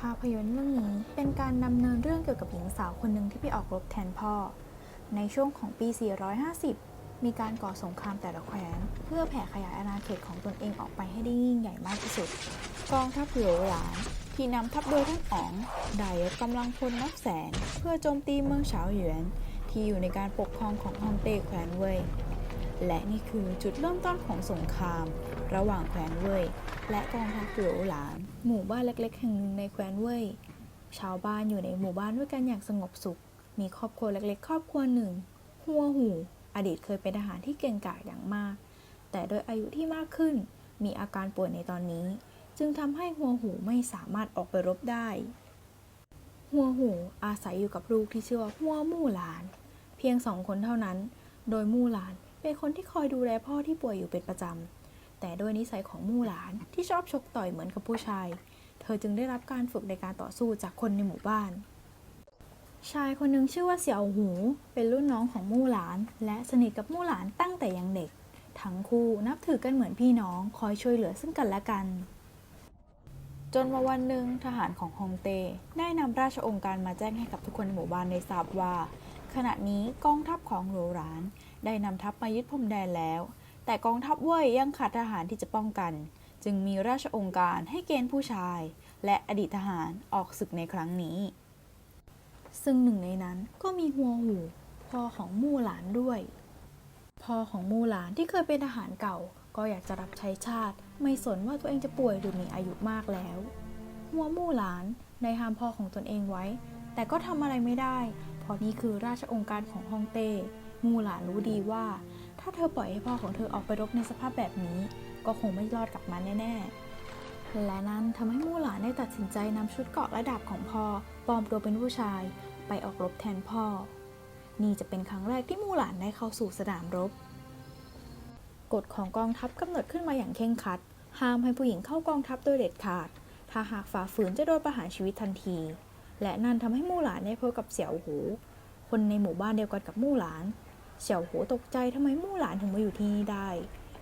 ภาพยนตร์เรื่องนี้เป็นการดำเนินเรื่องเกี่ยวกับหญิงสาวคนหนึ่งที่ไปออกรบแทนพ่อ ในช่วงของปี 450 มีการก่อสงครามแต่ละแคว้น เพื่อแผ่ขยายอาณาเขตของตนเองออกไปให้ได้ยิ่งใหญ่มากที่สุด กองทัพเหลวหลานที่นำทัพโดยท่านอ๋องได้ยกกำลังพลนับแสน เพื่อโจมตีเมืองเฉาหยวนที่อยู่ในการปกครองของฮองเต้แคว้นเว่ย และนี่คือจุดเริ่มต้นของสงคราม ระหว่างแคว้นเว่ยและกองทัพหลวหลาน หมู่บ้านเล็กๆแห่งหนึ่งในแคว้นเว่ยชาวบ้านอยู่ในหมู่บ้านด้วยกันอย่างสงบสุข มีครอบครัวเล็กๆ ครอบครัวหนึ่ง หัวหู อดีตเคยเป็นทหารที่เก่งกาจอย่างมาก แต่โดยอายุที่มากขึ้น มีอาการป่วยในตอนนี้ จึงทำให้หัวหูไม่สามารถออกไปรบได้ หัวหูอาศัยอยู่กับลูกที่ชื่อว่าหัวมู่หลาน เพียงสองคนเท่านั้น โดยมู่หลาน เป็นคนที่คอยดูแลพ่อที่ป่วยอยู่เป็นประจำ แต่ด้วยนิสัยของมู่หลานที่ชอบชกต่อยเหมือนกับผู้ชาย เธอจึงได้รับการฝึกในการต่อสู้จากคนในหมู่บ้าน ชายคนหนึ่งชื่อว่าเสี่ยวหู เป็นรุ่นน้องของมู่หลาน และสนิทกับมู่หลานตั้งแต่ยังเด็ก ทั้งคู่นับถือกันเหมือนพี่น้องคอยช่วยเหลือซึ่งกันและกัน จนมาวันหนึ่งทหารของฮองเต้ได้นำราชองค์การมาแจ้งให้กับทุกคนในหมู่บ้านได้ทราบว่า ขณะนี้กองทัพของหลวหลาน ได้นำทัพมายึดพรมแดนแล้ว แต่กองทัพเว่ยยังขาดทหารที่จะป้องกัน จึงมีราชองค์การให้เกณฑ์ผู้ชาย และอดีตทหารออกศึกในครั้งนี้ ซึ่งหนึ่งในนั้นก็มีหัวหูพ่อของมู่หลานด้วยพ่อของมู่หลานที่เคยเป็นทหารเก่า ก็อยากจะรับใช้ชาติ ไม่สนว่าตัวเองจะป่วยหรือมีอายุมากแล้วหัวมู่หลานได้ห้ามพ่อของตนเองไว้ แต่ก็ทำอะไรไม่ได้ เพราะนี่คือราชองค์การของฮ่องเต้ มูหลานรู้ดีว่า ถ้าเธอปล่อยให้พ่อของเธอออกไปรบในสภาพแบบนี้ ก็คงไม่รอดกลับมาแน่ๆ และนั้นทำให้มูหลานได้ตัดสินใจนำชุดเกราะและดาบของพ่อปลอมตัวเป็นผู้ชาย ไปออกรบแทนพ่อ นี่จะเป็นครั้งแรกที่มูหลานได้เข้าสู่สนามรบ กฎของกองทัพกำหนดขึ้นมาอย่างเคร่งครัด ห้ามให้ผู้หญิงเข้ากองทัพโดยเด็ดขาด ถ้าหากฝ่าฝืนจะโดนประหารชีวิตทันที และนั่นทำให้มู่หลานได้พบกับเสี่ยวหูคนในหมู่บ้านเดียวกันกับมู่หลาน เสี่ยวหูตกใจทำไมมู่หลานถึงมาอยู่ที่นี่ได้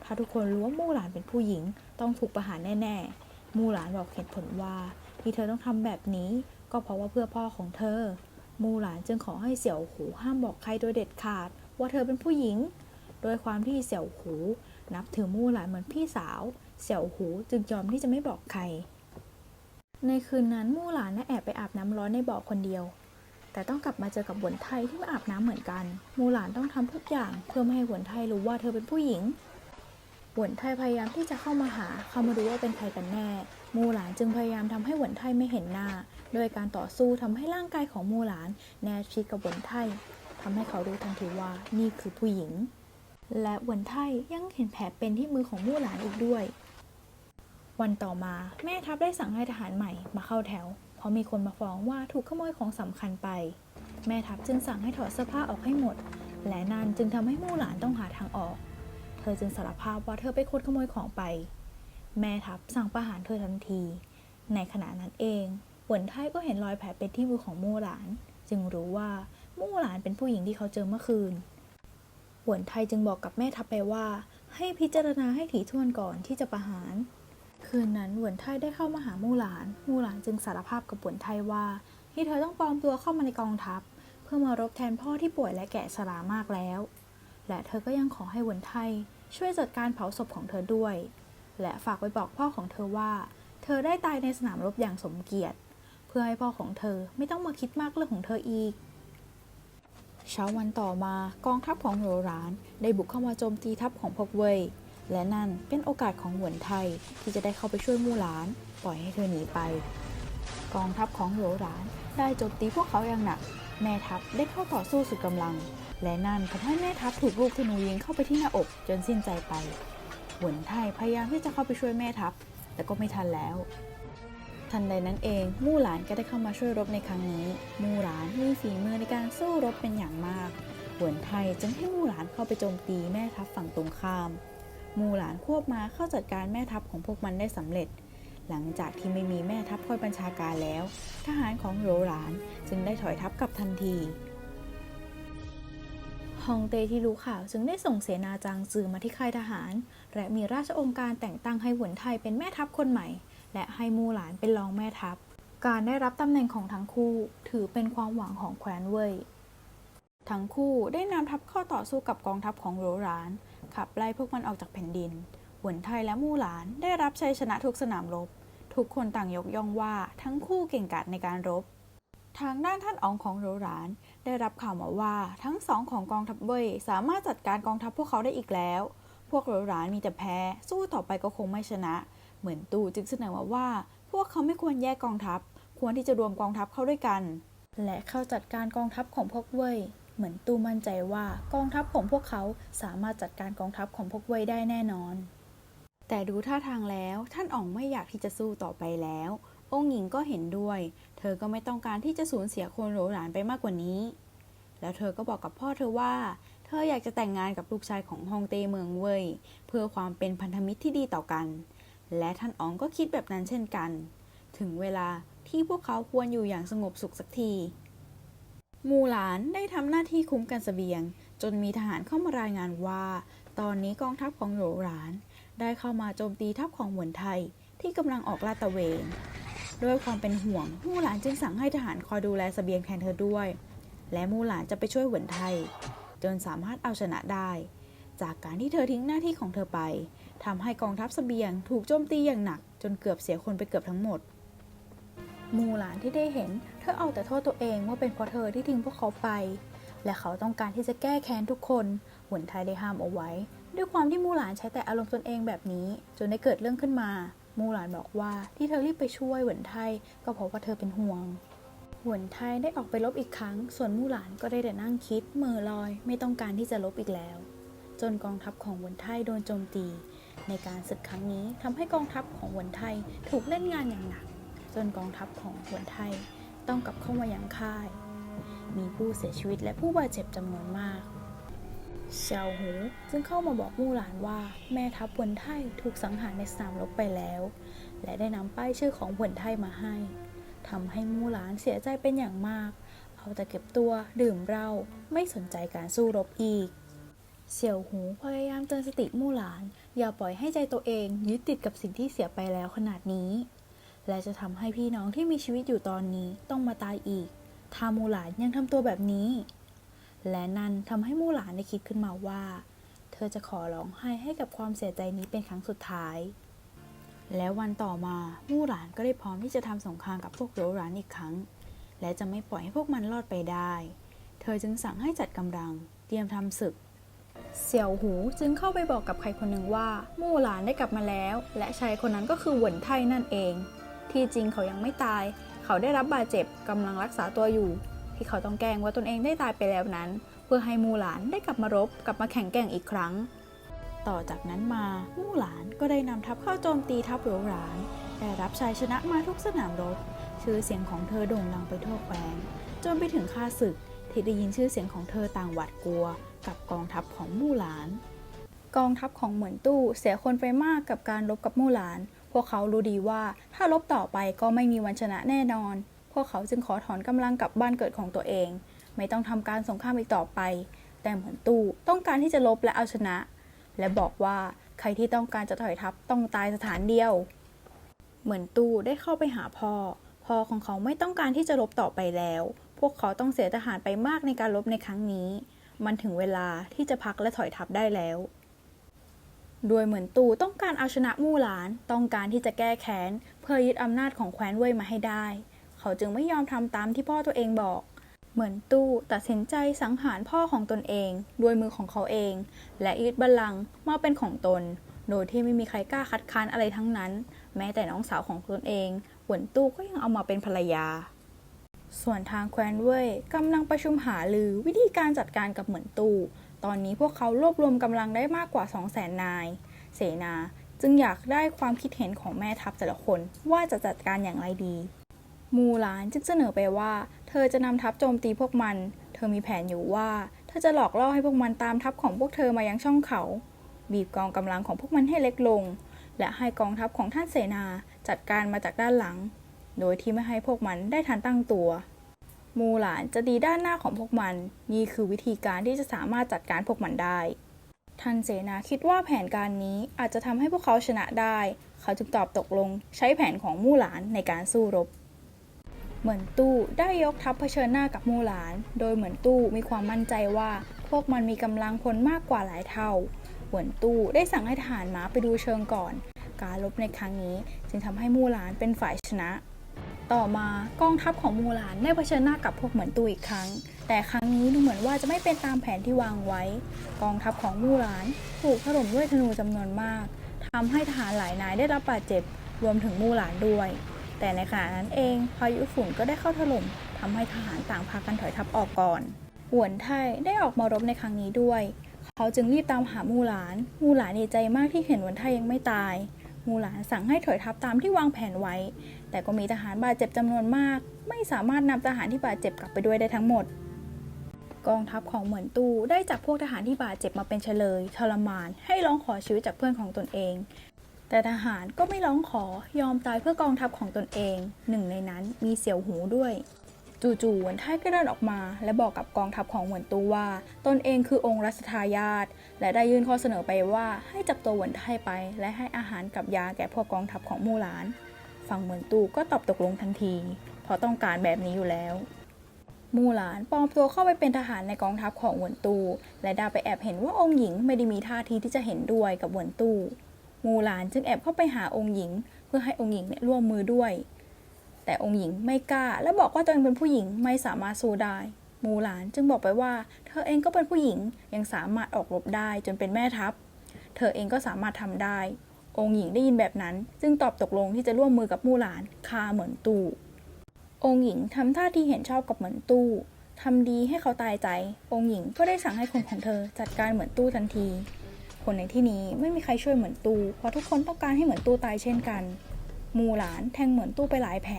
ถ้าทุกคนรู้ว่ามู่หลานเป็นผู้หญิง ต้องถูกประหารแน่ๆ มู่หลานบอกเหตุผลว่า ที่เธอต้องทำแบบนี้ ก็เพราะว่าเพื่อพ่อของเธอ มู่หลานจึงขอให้เสี่ยวหูห้ามบอกใครโดยเด็ดขาด ว่าเธอเป็นผู้หญิง โดยความที่เสี่ยวหูนับถือมู่หลานเหมือนพี่สาว เสี่ยวหูจึงยอมที่จะไม่บอกใคร ในคืนนั้นมู่หลานได้แอบไปอาบน้ำร้อนในบ่อคนเดียว แต่ต้องกลับมาเจอกับหวนไทยที่มาอาบน้ำเหมือนกัน มูหลานต้องทำทุกอย่างเพื่อไม่ให้หวนไทยรู้ว่าเธอเป็นผู้หญิงหวนไทยพยายามที่จะเข้ามาหา เข้ามาดูว่าเป็นใครกันแน่ มูหลานจึงพยายามทำให้หวนไทยไม่เห็นหน้า โดยการต่อสู้ทำให้ร่างกายของมูหลาน แนบชิดกับหวนไทยทำให้เขารู้ทันทีว่านี่คือผู้หญิง และหวนไทยยังเห็นแผลเป็นที่มือของมูหลานอีกด้วย วันต่อมาแม่ทัพได้สั่งให้ทหารใหม่มาเข้าแถว เพราะมีคนมาฟ้องว่าถูกขโมยของสำคัญไป แม่ทัพจึงสั่งให้ถอดเสื้อผ้าออกให้หมด และนั่นจึงทำให้มู่หลานต้องหาทางออก เธอจึงสารภาพว่าเธอไปคนขโมยของไป แม่ทัพสั่งประหารเธอทันที ในขณะนั้นเองหวนไทยก็เห็นรอยแผลเป็นที่มือของมู่หลาน จึงรู้ว่ามู่หลานเป็นผู้หญิงที่เขาเจอเมื่อคืนหวนไทยจึงบอกกับแม่ทัพไปว่า ให้พิจารณาให้ถี่ถ้วนก่อนที่จะประหาร คืนนั้นหวนไทยได้เข้ามาหามู่หลาน มู่หลานจึงสารภาพกับหวนไทยว่า ที่เธอต้องปลอมตัวเข้ามาในกองทัพ เพื่อมารบแทนพ่อที่ป่วยและแก่ชรามากแล้ว และเธอก็ยังขอให้หวนไทย ช่วยจัดการเผาศพของเธอด้วย และฝากไว้บอกพ่อของเธอว่า เธอได้ตายในสนามรบอย่างสมเกียรติ เพื่อให้พ่อของเธอไม่ต้องมาคิดมากเรื่องของเธออีกเช้าวันต่อมากองทัพของโหรานได้บุกเข้ามาโจมตีทัพของพวกเว่ย และนั่นเป็นโอกาสของหวนไทยที่จะได้เข้าไปช่วยมู่หลาน ปล่อยให้เธอหนีไป กองทัพของโหรหลานได้โจมตีพวกเขาอย่างหนัก แม่ทัพได้เข้าต่อสู้สุดกำลัง และนั่นทำให้แม่ทัพถูกลูกธนูยิงเข้าไปที่หน้าอกจนสิ้นใจไป หวนไทยพยายามที่จะเข้าไปช่วยแม่ทัพ แต่ก็ไม่ทันแล้วทันใดนั้นเองมู่หลานก็ได้เข้ามาช่วยรบในครั้งนี้ มู่หลานมีฝีมือในการสู้รบเป็นอย่างมากหวนไทยจึงให้มู่หลานเข้าไปโจมตีแม่ทัพฝั่งตรงข้าม มู่หลานควบมาเข้าจัดการแม่ทัพของพวกมันได้สำเร็จ หลังจากที่ไม่มีแม่ทัพคอยบัญชาการแล้ว ทหารของโหรหลานจึงได้ถอยทัพกลับทันทีฮองเตที่รู้ข่าวจึงได้ส่งเสนาจางซือมาที่ค่ายทหาร และมีราชองค์การแต่งตั้งให้หวนไทยเป็นแม่ทัพคนใหม่ และให้มู่หลานเป็นรองแม่ทัพ การได้รับตำแหน่งของทั้งคู่ถือเป็นความหวังของแคว้นเว่ยทั้งคู่ได้นำทัพเข้าต่อสู้กับกองทัพของโหรหลาน ขับไล่พวกมันออกจากแผ่นดินหวนไทยและมู่หลานได้รับชัยชนะทุกสนามรบ ทุกคนต่างยกย่องว่าทั้งคู่เก่งกาจในการรบ ทางด้านท่านอองของโรหลาน ได้รับข่าวมาว่าทั้งสองของกองทัพเว่ยสามารถจัดการกองทัพพวกเขาได้อีกแล้ว พวกโรหลานมีแต่แพ้ สู้ต่อไปก็คงไม่ชนะ เหมือนตู่จึงเสนอมาว่า พวกเขาไม่ควรแยกกองทัพ ควรที่จะรวมกองทัพเข้าด้วยกัน และเข้าจัดการกองทัพของพวกเว่ย เหมือนตู่มั่นใจว่ากองทัพของพวกเขาสามารถจัดการกองทัพของพวกเว่ยได้แน่นอน แต่ดูท่าทางแล้วท่านอ๋องไม่อยากที่จะสู้ต่อไปแล้ว องค์หญิงก็เห็นด้วย เธอก็ไม่ต้องการที่จะสูญเสียคนโหรหลานไปมากกว่านี้ แล้วเธอก็บอกกับพ่อเธอว่า เธออยากจะแต่งงานกับลูกชายของฮองเตเมืองเว่ยเพื่อความเป็นพันธมิตรที่ดีต่อกัน และท่านอ๋องก็คิดแบบนั้นเช่นกัน ถึงเวลาที่พวกเขาควรอยู่อย่างสงบสุขสักที มูหลานได้ทำหน้าที่คุ้มกันเสบียง จนมีทหารเข้ามารายงานว่า ตอนนี้กองทัพของโหรหลาน ได้เข้ามาโจมตีทัพของหวนไทยที่กำลังออกลาดตระเวนด้วยความเป็นห่วงมู่หลานจึงสั่งให้ทหารคอยดูแลเสบียงแทนเธอด้วย และมู่หลานจะไปช่วยหวนไทย จนสามารถเอาชนะได้ จากการที่เธอทิ้งหน้าที่ของเธอไปทำให้กองทัพเสบียงถูกโจมตีอย่างหนัก จนเกือบเสียคนไปเกือบทั้งหมด มูหลานที่ได้เห็น เธอเอาแต่โทษตัวเองว่าเป็นเพราะเธอที่ทิ้งพวกเขาไป และเขาต้องการที่จะแก้แค้นทุกคนหวนไทยได้ห้ามเอาไว้ ด้วยความที่มูหลานใช้แต่อารมณ์ตนเองแบบนี้ จนได้เกิดเรื่องขึ้นมา มูหลานบอกว่าที่เธอรีบไปช่วยหวนไทยก็เพราะว่าเธอเป็นห่วงหวนไทยได้ออกไปลบอีกครั้ง ส่วนมู่หลานก็ได้แต่นั่งคิดเม่อลอยไม่ต้องการที่จะลบอีกแล้ว จนกองทัพของหวนไทยโดนโจมตี ในการศึกครั้งนี้ทำให้กองทัพของหวนไทยถูกเล่นงานอย่างหนัก นกองทัพของหวนไทยต้องกลับเข้ามายังค่าย มีผู้เสียชีวิตและผู้บาดเจ็บจำนวนมากเซียวหูจึงเข้ามาบอกมู่หลานว่าแม่ทัพหวนไทยถูกสังหารในสนามรบไปแล้ว และได้นำป้ายชื่อของหวนไทยมาให้ทำให้มู่หลานเสียใจเป็นอย่างมาก เอาแต่เก็บตัวดื่มเหล้าไม่สนใจการสู้รบอีกเสี่ยวหูพยายามเตือนสติมู่หลาน อย่าปล่อยให้ใจตัวเองยึดติดกับสิ่งที่เสียไปแล้วขนาดนี้ และจะทำให้พี่น้องที่มีชีวิตอยู่ตอนนี้ต้องมาตายอีก ถ้ามูหลานยังทำตัวแบบนี้ และนั่นทำให้มูหลานได้คิดขึ้นมาว่า เธอจะขอร้องไห้ให้กับความเสียใจนี้เป็นครั้งสุดท้าย แล้ววันต่อมามู่หลานก็ได้พร้อมที่จะทำสงครามกับพวกโรหลานอีกครั้ง และจะไม่ปล่อยให้พวกมันรอดไปได้ เธอจึงสั่งให้จัดกำลัง เตรียมทำศึกเสี่ยวหูจึงเข้าไปบอกกับใครคนหนึ่งว่ามู่หลานได้กลับมาแล้ว และชายคนนั้นก็คือหวนไทนั่นเอง ที่จริงเขายังไม่ตาย เขาได้รับบาดเจ็บกำลังรักษาตัวอยู่ ที่เขาต้องแกล้งว่าตนเองได้ตายไปแล้วนั้น เพื่อให้มู่หลานได้กลับมารบกลับมาแข่งแกร่งอีกครั้ง ต่อจากนั้นมามู่หลานก็ได้นำทัพเข้าโจมตีทัพหลวงหลาน ได้รับชัยชนะมาทุกสนามรบ ชื่อเสียงของเธอโด่งดังไปทั่วแคว้นจนไปถึงข้าศึกที่ได้ยินชื่อเสียงของเธอต่างหวาดกลัว กับกองทัพของมู่หลาน กองทัพของเหมือนตู้เสียคนไปมากกับการรบกับมู่หลาน พวกเขารู้ดีว่าถ้ารบต่อไปก็ไม่มีวันชนะแน่นอน พวกเขาจึงขอถอนกำลังกลับบ้านเกิดของตัวเอง ไม่ต้องทำการสงครามอีกต่อไป แต่เหมือนตู้ต้องการที่จะลบและเอาชนะ และบอกว่าใครที่ต้องการจะถอยทัพต้องตายสถานเดียว เหมือนตู้ได้เข้าไปหาพ่อ พ่อของเขาไม่ต้องการที่จะรบต่อไปแล้ว พวกเขาต้องเสียทหารไปมากในการรบในครั้งนี้ มันถึงเวลาที่จะพักและถอยทัพได้แล้ว โดยเหมือนตู่ต้องการเอาชนะมู่หลาน ต้องการที่จะแก้แค้นเพื่อยึดอำนาจของแคว้นเว่ยมาให้ได้ เขาจึงไม่ยอมทำตามที่พ่อตัวเองบอก เหมือนตู้ตัดสินใจสังหารพ่อของตนเองด้วยมือของเขาเอง และยึดบัลลังก์มาเป็นของตน โดยที่ไม่มีใครกล้าคัดค้านอะไรทั้งนั้น แม้แต่น้องสาวของตนเองเหวนตู้ก็ยังเอามาเป็นภรรยา ส่วนทางแคว้นเว่ยกำลังประชุมหารือวิธีการจัดการกับเหมือนตู้ ตอนนี้พวกเขารวบรวมกำลังได้มากกว่า 2 0 0แสนนาย เสนา จึงอยากได้ความคิดเห็นของแม่ทัพแต่ละคนว่าจะจัดการอย่างไรดี มูหลานจึงเสนอไปว่า เธอจะนำทัพโจมตีพวกมัน เธอมีแผนอยู่ว่า เธอจะหลอกล่อให้พวกมันตามทัพของพวกเธอมายังช่องเขา บีบกองกำลังของพวกมันให้เล็กลง และให้กองทัพของท่านเสนาจัดการมาจากด้านหลัง โดยที่ไม่ให้พวกมันได้ทันตั้งตัว มูหลานจะดีด้านหน้าของพวกมัน นี่คือวิธีการที่จะสามารถจัดการพวกมันได้ท่านเสนาคิดว่าแผนการนี้อาจจะทำให้พวกเขาชนะได้ เขาจึงตอบตกลงใช้แผนของมู่หลานในการสู้รบ เหมือนตู้ได้ยกทัพเผชิญหน้ากับมูหลาน โดยเหมือนตู้มีความมั่นใจว่า พวกมันมีกำลังพลมากกว่าหลายเท่า เหมือนตู้ได้สั่งให้ทหารม้าไปดูเชิงก่อน การรบในครั้งนี้จึงทำให้มูหลานเป็นฝ่ายชนะ ต่อมากองทัพของมูหลานได้เผชิญหน้ากับพวกเหมือนตูอีกครั้ง แต่ครั้งนี้ดูเหมือนว่าจะไม่เป็นตามแผนที่วางไว้ กองทัพของมูหลานถูกถล่มด้วยธนูจำนวนมากทำให้ทหารหลายนายได้รับบาดเจ็บรวมถึงมูหลานด้วย แต่ในขณะนั้นเองพายุฝุ่นก็ได้เข้าถล่มทำให้ทหารต่างพากันถอยทัพออกก่อนหวนไทได้ออกมารบในครั้งนี้ด้วย เขาจึงรีบตามหามูหลาน มูหลานดีใจมากที่เห็นหวนไทยังไม่ตาย มูหลานสั่งให้ถอยทัพตามที่วางแผนไว้ แต่ก็มีทหารบาดเจ็บจำนวนมาก ไม่สามารถนำทหารที่บาดเจ็บกลับไปด้วยได้ทั้งหมด กองทัพของเหมือนตูได้จับพวกทหารที่บาดเจ็บมาเป็นเฉลยทรมาน ให้ร้องขอชีวิตจากเพื่อนของตนเอง แต่ทหารก็ไม่ร้องขอยอมตายเพื่อกองทัพของตนเอง หนึ่งในนั้นมีเสี่ยวหูด้วยจู่ๆหวนไทก็เดินออกมาและบอกกับกองทัพของเหมือนตูว่า ตนเองคือองค์รัชทายาทและได้ยื่นข้อเสนอไปว่าให้จับตัวหวนไทไป และให้อาหารกับยาแก่พวกกองทัพของมู่หลาน ฝั่งเหมือนตูก็ตอบตกลงทันที เพราะต้องการแบบนี้อยู่แล้วมูหลานปลอมตัวเข้าไปเป็นทหารในกองทัพของเหวินตู และดาไปแอบเห็นว่าองค์หญิงไม่ได้มีท่าทีที่จะเห็นด้วยกับเหวินตู มูหลานจึงแอบเข้าไปหาองค์หญิง เพื่อให้องค์หญิงเนี่ยร่วมมือด้วย แต่องค์หญิงไม่กล้า และบอกว่าตัวเองเป็นผู้หญิงไม่สามารถสู้ได้ มูหลานจึงบอกไปว่า เธอเองก็เป็นผู้หญิงยังสามารถออกรบได้จนเป็นแม่ทัพ เธอเองก็สามารถทำได้ องค์หญิงได้ยินแบบนั้น จึงตอบตกลงที่จะร่วมมือกับมู่หลานฆ่าเหมือนตู้ องค์หญิงทำท่าที่เห็นชอบกับเหมือนตู้ทำดีให้เขาตายใจ องค์หญิงก็ได้สั่งให้คนของเธอจัดการเหมือนตู้ทันที คนในที่นี้ไม่มีใครช่วยเหมือนตู้เพราะทุกคนต้องการให้เหมือนตู้ตายเช่นกัน มูหลานแทงเหมือนตู้ไปหลายแผล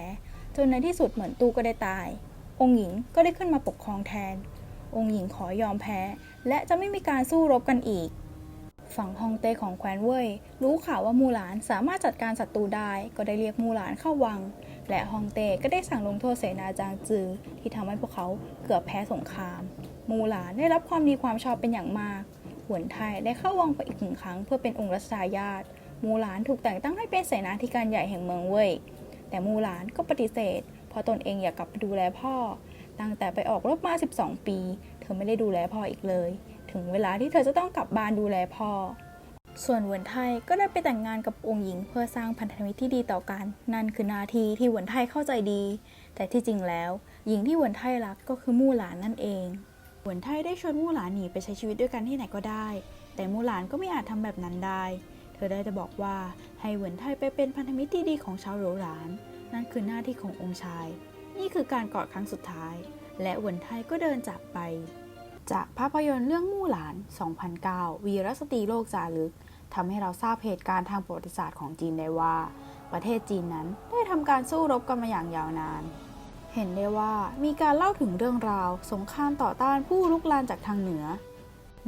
จนในที่สุดเหมือนตู้ก็ได้ตาย องค์หญิงก็ได้ขึ้นมาปกครองแทน องค์หญิงขอยอมแพ้ และจะไม่มีการสู้รบกันอีก ฝั่งฮองเต้ของแคว้นเว่ยรู้ข่าวว่ามูหลานสามารถจัดการศัตรูได้ก็ได้เรียกมูหลานเข้าวัง และฮองเต้ก็ได้สั่งลงโทษเสนาจางจือ ที่ทำให้พวกเขาเกือบแพ้สงคราม มูหลานได้รับความดีความชอบเป็นอย่างมากหวนไทได้เข้าวังไปอีกหนึ่งครั้งเพื่อเป็นองค์รัชทายาทมูหลานถูกแต่งตั้งให้เป็นเสนาธิการใหญ่แห่งเมืองเว่ยแต่มูหลานก็ปฏิเสธเพราะตนเองอยากกลับไปดูแลพ่อ ตั้งแต่ไปออกรบมา 12 ปี เธอไม่ได้ดูแลพ่ออีกเลย ถึงเวลาที่เธอจะต้องกลับบ้านดูแลพ่อ ส่วนเหวินไทยก็ได้ไปแต่งงานกับองค์หญิงเพื่อสร้างพันธมิตรที่ดีต่อกัน นั่นคือนาทีที่เหวินไทยเข้าใจดี แต่ที่จริงแล้ว หญิงที่เหวินไทยรักก็คือมู่หลานนั่นเองเหวินไทยได้ชวนมู่หลานหนีไปใช้ชีวิตด้วยกันที่ไหนก็ได้ แต่มู่หลานก็ไม่อาจทำแบบนั้นได้ เธอได้จะบอกว่าให้เหวินไทยไปเป็นพันธมิตรที่ดีของชาวโหลหลาน นั่นคือหน้าที่ขององค์ชาย นี่คือการกอดครั้งสุดท้าย และเหวินไทยก็เดินจากไป จากภาพยนตร์เรื่องมู่หลาน 2009 วีรสตรีโลกจารึกทำให้เราทราบเหตุการณ์ทางประวัติศาสตร์ของจีนได้ว่า ประเทศจีนนั้นได้ทำการสู้รบกันมาอย่างยาวนาน เห็นได้ว่ามีการเล่าถึงเรื่องราว สงครามต่อต้านผู้ลุกลานจากทางเหนือ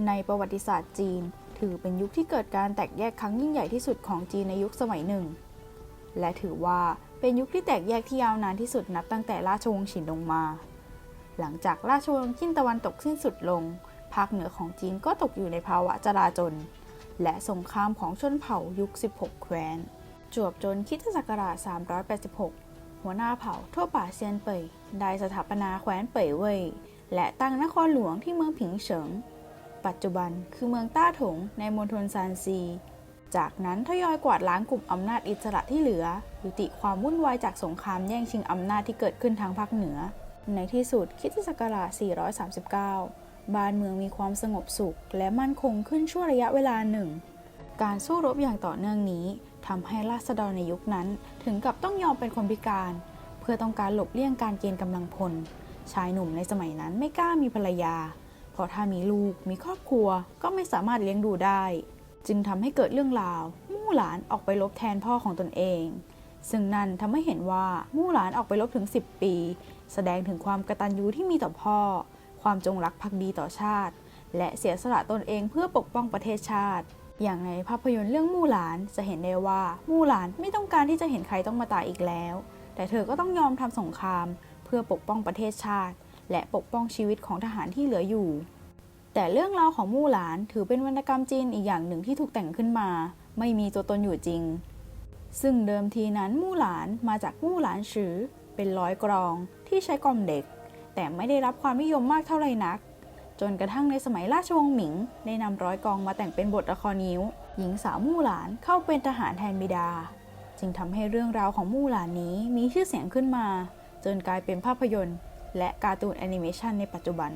ในประวัติศาสตร์จีน ถือเป็นยุคที่เกิดการแตกแยกครั้งยิ่งใหญ่ที่สุดของจีนในยุคสมัยหนึ่ง และถือว่าเป็นยุคที่แตกแยกที่ยาวนานที่สุดนับตั้งแต่ราชวงศ์ฉินลงมา หลังจากราชวงศ์ชินตะวันตกสิ้นสุดลง ภาคเหนือของจีนก็ตกอยู่ในภาวะจลาจล และสงครามของชนเผ่ายุค 16 แคว้น จวบจนคริดศักราช 386 หัวหน้าเผ่าทั่วป่าเซียนเป่ยได้สถาปนาแคว้นเป่ยเว่ยและตั้งนครหลวงที่เมืองผิงเฉิง ปัจจุบันคือเมืองต้าถงในมณฑลซานซี จากนั้นทยอยกวาดล้างกลุ่มอำนาจอิสระที่เหลือ ยุติความวุ่นวายจากสงครามแย่งชิงอำนาจที่เกิดขึ้นทางภาคเหนือ ในที่สุดคิดศักราช 439 บ้านเมืองมีความสงบสุข และมั่นคงขึ้นชั่วระยะเวลาหนึ่ง การสู้รบอย่างต่อเนื่องนี้ทำให้ราษฎรในยุคนั้นถึงกับต้องยอมเป็นคนพิการ เพื่อต้องการหลบเลี่ยงการเกณฑ์กำลังพล ชายหนุ่มในสมัยนั้นไม่กล้ามีภรรยา เพราะถ้ามีลูกมีครอบครัวก็ไม่สามารถเลี้ยงดูได้ จึงทำให้เกิดเรื่องราว มู่หลานออกไปรบแทนพ่อของตนเอง ซึ่งนั่นทำให้เห็นว่ามู่หลานออกไปรบถึง 10 ปี แสดงถึงความกตัญญูที่มีต่อพ่อ ความจงรักภักดีต่อชาติ และเสียสละตนเองเพื่อปกป้องประเทศชาติ อย่างในภาพยนตร์เรื่องมู่หลานจะเห็นได้ว่ามู่หลานไม่ต้องการที่จะเห็นใครต้องมาตายอีกแล้ว แต่เธอก็ต้องยอมทำสงคราม เพื่อปกป้องประเทศชาติ และปกป้องชีวิตของทหารที่เหลืออยู่ แต่เรื่องราวของมู่หลานถือเป็นวรรณกรรมจีนอีกอย่างหนึ่งที่ถูกแต่งขึ้นมา ไม่มีตัวตนอยู่จริงซึ่งเดิมทีนั้นมู่หลานมาจากมู่หลานฉือเป็นร้อยกรอง ที่ใช้กล่อมเด็ก แต่ไม่ได้รับความนิยมมากเท่าไหร่นัก จนกระทั่งในสมัยราชวงศ์หมิง ได้นำร้อยกองมาแต่งเป็นบทละครนิ้ว หญิงสาวมู่หลานเข้าเป็นทหารแทนบิดา จึงทำให้เรื่องราวของมู่หลานนี้มีชื่อเสียงขึ้นมา จนกลายเป็นภาพยนตร์ และการ์ตูนแอนิเมชันในปัจจุบัน